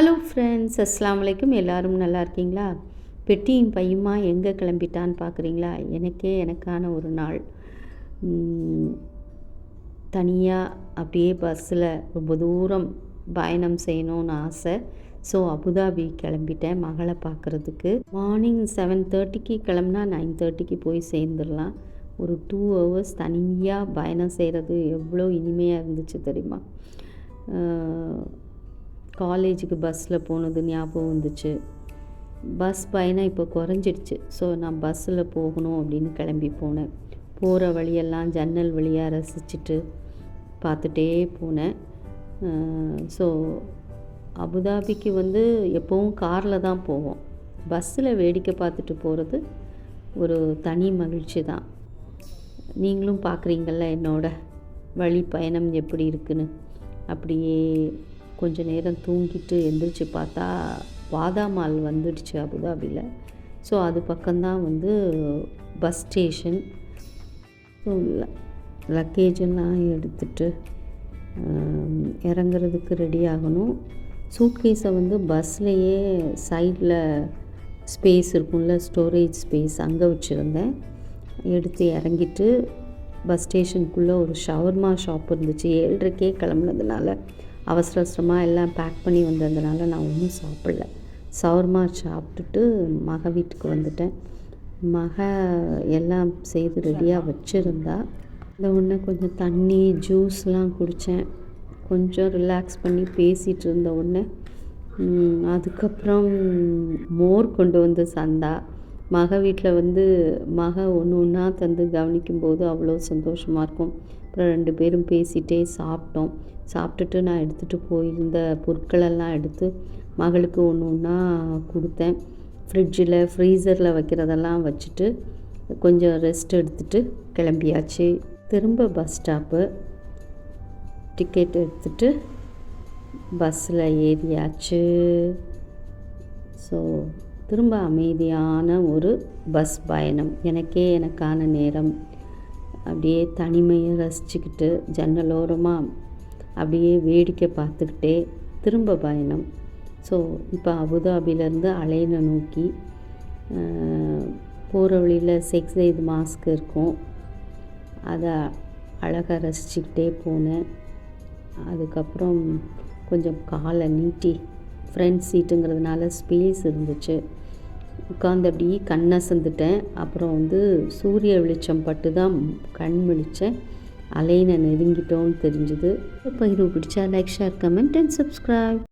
Hello friends அஸ்லாம் வலைக்கும் எல்லாரும் நல்லா இருக்கீங்களா? பெட்டியும் பையுமா? எங்கே கிளம்பிட்டான்னு பார்க்குறீங்களா எனக்கே எனக்கான ஒரு நாள். தனியாக அப்படியே பஸ்ஸில் ரொம்ப தூரம் பயணம் செய்யணும்னு ஆசை. ஸோ அபுதாபி கிளம்பிட்டேன் மகளை பார்க்குறதுக்கு மார்னிங் செவன் தேர்ட்டிக்கு கிளம்புனா நைன் தேர்ட்டிக்கு போய் சேர்ந்துடலாம். ஒரு டூ ஹவர்ஸ் தனியாக பயணம் செய்கிறது எவ்வளோ இனிமையாக இருந்துச்சு தெரியுமா? காலேஜுக்கு பஸ்ஸில் போனது ஞாபகம் வந்துச்சு. பஸ் பயணம் இப்போ குறைஞ்சிடுச்சு. ஸோ நான் பஸ்ஸில் போகணும் அப்படின்னு கிளம்பி போனேன். போகிற வழியெல்லாம் ஜன்னல் வழியாக ரசிச்சுட்டு பார்த்துட்டே போனேன். ஸோ அபுதாபிக்கு வந்து எப்போவும் காரில் தான் போவோம். பஸ்ஸில் வேடிக்கை பார்த்துட்டு போகிறது ஒரு தனி மகிழ்ச்சி தான். நீங்களும் பார்க்குறீங்கள என்னோட வழி பயணம் எப்படி இருக்குன்னு? அப்படியே கொஞ்ச நேரம் தூங்கிட்டு எழுந்திரிச்சு பார்த்தா வாதாமால் வந்துடுச்சு அபுதாபியில் ஸோ அது பக்கம்தான் வந்து பஸ் ஸ்டேஷன் ஸோ லக்கேஜெல்லாம் எடுத்துட்டு இறங்குறதுக்கு ரெடி ஆகணும். சூட்கேஸை வந்து பஸ்லேயே சைடில் ஸ்பேஸ் இருக்கும்ல ஸ்டோரேஜ் ஸ்பேஸ் அங்கே வச்சுருந்தேன். எடுத்து இறங்கிட்டு பஸ் ஸ்டேஷனுக்குள்ளே ஒரு ஷவர்மா ஷாப் இருந்துச்சு. ஏழரைக்கே கிளம்புனதுனால. அவசர அவசரமாக எல்லாம் பேக் பண்ணி வந்ததுனால நான் ஒன்றும் சாப்பிடல. சவர்மா சாப்பிட்டுட்டு மக வீட்டுக்கு வந்துட்டேன். மக எல்லாம் செய்து ரெடியாக வச்சுருந்தா. இந்த ஒன்று கொஞ்சம் தண்ணி ஜூஸ்லாம் குடித்தேன் கொஞ்சம் ரிலாக்ஸ் பண்ணி பேசிகிட்டு இருந்த உடனே அதுக்கப்புறம் மோர் கொண்டு வந்து சந்தா. மக வீட்டில் வந்து மக ஒன்று ஒன்றா தந்து கவனிக்கும்போது அவ்வளோ சந்தோஷமாக இருக்கும். அப்புறம் ரெண்டு பேரும் பேசிகிட்டே சாப்பிட்டோம். சாப்பிட்டுட்டு நான் எடுத்துகிட்டு போயிருந்த பொருட்களெல்லாம் எடுத்து மகளுக்கு ஒன்று ஒன்றா கொடுத்தேன். ஃப்ரிட்ஜில் ஃப்ரீசரில் வைக்கிறதெல்லாம் வச்சுட்டு கொஞ்சம் ரெஸ்ட் எடுத்துகிட்டு கிளம்பியாச்சு. திரும்ப பஸ் ஸ்டாப்பு. டிக்கெட் எடுத்துகிட்டு பஸ்ஸில் ஏறியாச்சு. ஸோ திரும்ப அமைதியான ஒரு பஸ் பயணம். எனக்கே எனக்கான நேரம். அப்படியே தனிமையை ரசிச்சுக்கிட்டு ஜன்னலோரமாக அப்படியே வேடிக்கை பார்த்துக்கிட்டே திரும்ப பயணம். ஸோ இப்போ அபுதாபிலேருந்து அலைனை நோக்கி போகிற வழியில் செக்ஸ் இது மாஸ்க் இருக்கும். அதை அழகாக ரசிச்சுக்கிட்டே போனேன். அதுக்கப்புறம் கொஞ்சம் காலை நீட்டி ஃப்ரண்ட் சீட்டுங்கிறதுனால ஸ்பேஸ் இருந்துச்சு. உட்காந்து அப்படியே கண் அசந்துட்டேன் அப்புறம் வந்து சூரிய வெளிச்சம் பட்டு தான் கண் விழித்தேன் அலைனை நெருங்கிட்டோன்னு தெரிஞ்சுது. பகிர்வு பிடிச்சா like share comment and subscribe